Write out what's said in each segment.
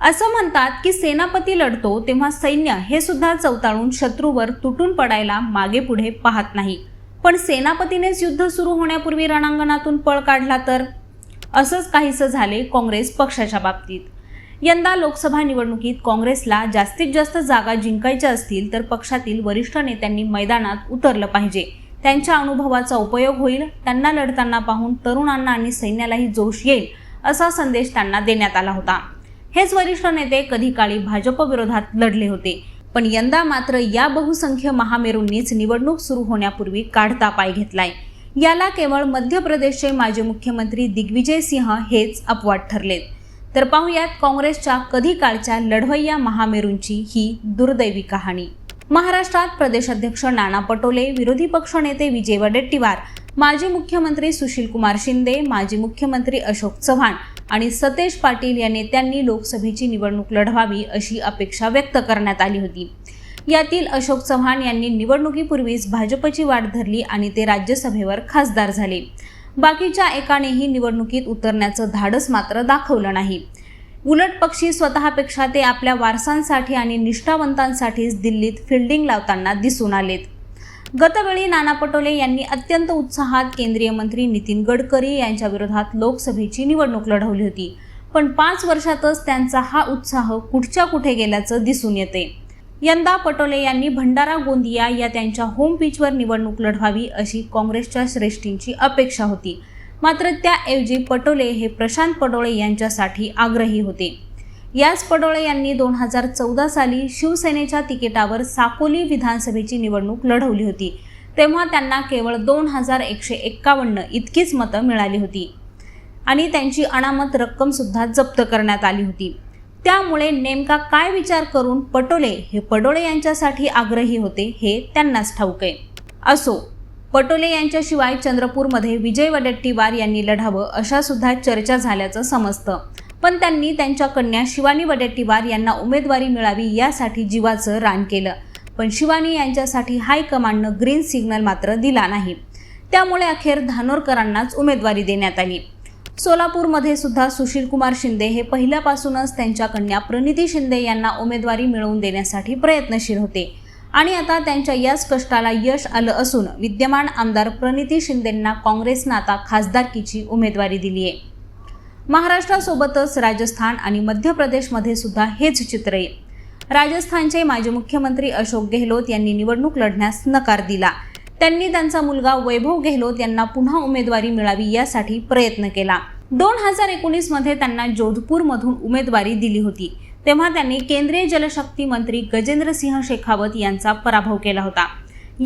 असं म्हणतात की सेनापती लढतो तेव्हा सैन्य हे सुद्धा चवताळून शत्रूवर तुटून पडायला मागे पुढे पाहत नाही. पण सेनापतीनेच युद्ध सुरू होण्यापूर्वी रणांगणातून पळ काढला तर? असंच काहीसं झाले काँग्रेस पक्षाच्या बाबतीत. यंदा लोकसभा निवडणुकीत काँग्रेसला जास्तीत जास्त जागा जिंकायच्या असतील तर पक्षातील वरिष्ठ नेत्यांनी मैदानात उतरलं पाहिजे. त्यांच्या अनुभवाचा उपयोग होईल त्यांना लढताना पाहून तरुणांना आणि सैन्यालाही जोश येईल असा संदेश त्यांना देण्यात आला होता. हेच वरिष्ठ नेते कधी काळी भाजप विरोधात लढले होते. पण यंदा मात्र या बहुसंख्य महामेरूंनीच निवडणूक सुरू होण्यापूर्वी काढता पाय घेतलाय. याला केवळ मध्य प्रदेशचे माजी मुख्यमंत्री दिग्विजय सिंह हेच अपवाद ठरलेत. तर पाहुयात काँग्रेसच्या कधी काळच्या लढवय्या महामेरूंची ही दुर्दैवी कहाणी. महाराष्ट्रात प्रदेशाध्यक्ष नाना पटोले विरोधी पक्षनेते विजय वडेट्टीवार माजी मुख्यमंत्री सुशीलकुमार शिंदे माजी मुख्यमंत्री अशोक चव्हाण आणि सतेज पाटील या नेत्यांनी लोकसभेची निवडणूक लढवावी अशी अपेक्षा व्यक्त करण्यात आली होती. यातील अशोक चव्हाण यांनी निवडणुकीपूर्वीच भाजपची वाट धरली आणि ते राज्यसभेवर खासदार झाले. बाकीच्या एकानेही निवडणुकीत उतरण्याचं धाडस मात्र दाखवलं नाही. उलट पक्षी स्वतःपेक्षा ते आपल्या वारसांसाठी आणि निष्ठावंतांसाठीच दिल्लीत फिल्डिंग लावताना दिसून आलेत. गतवेळी नाना पटोले यांनी अत्यंत उत्साहात केंद्रीय मंत्री नितीन गडकरी यांच्या विरोधात लोकसभेची निवडणूक लढवली होती. पण पाच वर्षातच त्यांचा हा उत्साह कुठच्या कुठे गेल्याचं दिसून येते. यंदा पटोले यांनी भंडारा गोंदिया या त्यांच्या होम पिचवर निवडणूक लढवावी अशी काँग्रेसच्या श्रेष्ठींची अपेक्षा होती. मात्र त्याऐवजी पटोले हे प्रशांत पटोले यांच्यासाठी आग्रही होते. याच पडोळे यांनी दोन हजार चौदा साली शिवसेनेच्या तिकिटावर साकोली विधानसभेची निवडणूक लढवली होती. तेव्हा त्यांना केवळ दोन हजार एकशे एक्कावन्न इतकीच मतं मिळाली होती. आणि त्यांची अनामत रक्कमसुद्धा जप्त करण्यात आली होती. त्यामुळे नेमका काय विचार करून पटोले हे पडोळे यांच्यासाठी आग्रही होते हे त्यांनाच ठाऊक आहे. असो पटोले यांच्याशिवाय चंद्रपूरमध्ये विजय वडेट्टीवार यांनी लढावं अशा सुद्धा चर्चा झाल्याचं समजतं. पण त्यांनी त्यांच्या कन्या शिवानी वडेट्टीवार यांना उमेदवारी मिळावी यासाठी जीवाचं रान केलं. पण शिवानी यांच्यासाठी हायकमांडनं ग्रीन सिग्नल मात्र दिला नाही. त्यामुळे अखेर धानोरकरांनाच उमेदवारी देण्यात आली. सोलापूरमध्ये सुद्धा सुशीलकुमार शिंदे हे पहिल्यापासूनच त्यांच्या कन्या प्रणिती शिंदे यांना उमेदवारी मिळवून देण्यासाठी प्रयत्नशील होते. आणि आता त्यांच्या याच कष्टाला यश आलं असून विद्यमान आमदार प्रणिती शिंदेंना काँग्रेसनं आता खासदारकीची उमेदवारी दिली आहे महाराष्ट्रासोबतच राजस्थान आणि मध्य प्रदेशमध्ये सुद्धा हेच चित्र आहे. राजस्थानचे माजी मुख्यमंत्री अशोक गेहलोत यांनी निवडणूक लढण्यास नकार दिला. त्यांनी त्यांचा मुलगा वैभव गेहलोत यांना पुन्हा उमेदवारी मिळावी यासाठी प्रयत्न केला. दोन हजार एकोणीसमध्ये त्यांना जोधपूरमधून उमेदवारी दिली होती. तेव्हा त्यांनी केंद्रीय जलशक्ती मंत्री गजेंद्रसिंह शेखावत यांचा पराभव केला होता.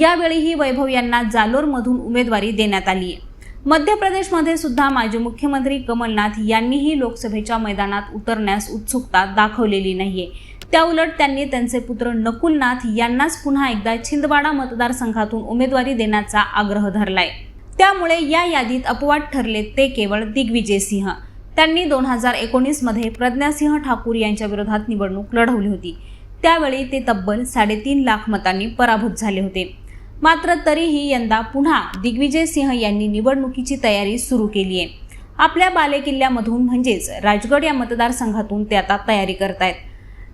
यावेळीही वैभव यांना जालोरमधून उमेदवारी देण्यात आली आहे. मध्य प्रदेशमध्ये सुद्धा माजी मुख्यमंत्री कमलनाथ यांनीही लोकसभेच्या मैदानात उतरण्यास उत्सुकता दाखवलेली नाहीये. त्याउलट त्यांनी त्यांचे पुत्र नकुलनाथ यांनाच पुन्हा एकदा छिंदवाडा मतदारसंघातून उमेदवारी देण्याचा आग्रह धरलाय. त्यामुळे या यादीत अपवाद ठरले ते केवळ दिग्विजय सिंह. त्यांनी दोन हजार एकोणीसमध्ये प्रज्ञासिंह ठाकूर यांच्या विरोधात निवडणूक लढवली होती. त्यावेळी ते तब्बल साडेतीन लाख मतांनी पराभूत झाले होते. मात्र तरीही यंदा पुन्हा दिग्विजय सिंह यांनी निवडणुकीची तयारी सुरू केली आहे. आपल्या बालेकिल्ल्यामधून म्हणजेच राजगड या मतदारसंघातून ते आता तयारी करतायत.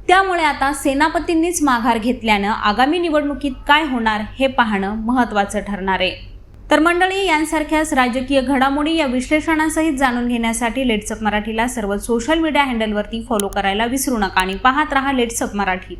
त्यामुळे आता सेनापतींनीच माघार घेतल्यानं आगामी निवडणुकीत काय होणार हे पाहणं महत्त्वाचं ठरणार आहे. तर मंडळी यांसारख्याच राजकीय घडामोडी या विश्लेषणासहित जाणून घेण्यासाठी लेट्सअप मराठीला सर्व सोशल मीडिया हँडलवरती फॉलो करायला विसरू नका आणि पाहत रहा लेट्सअप मराठी.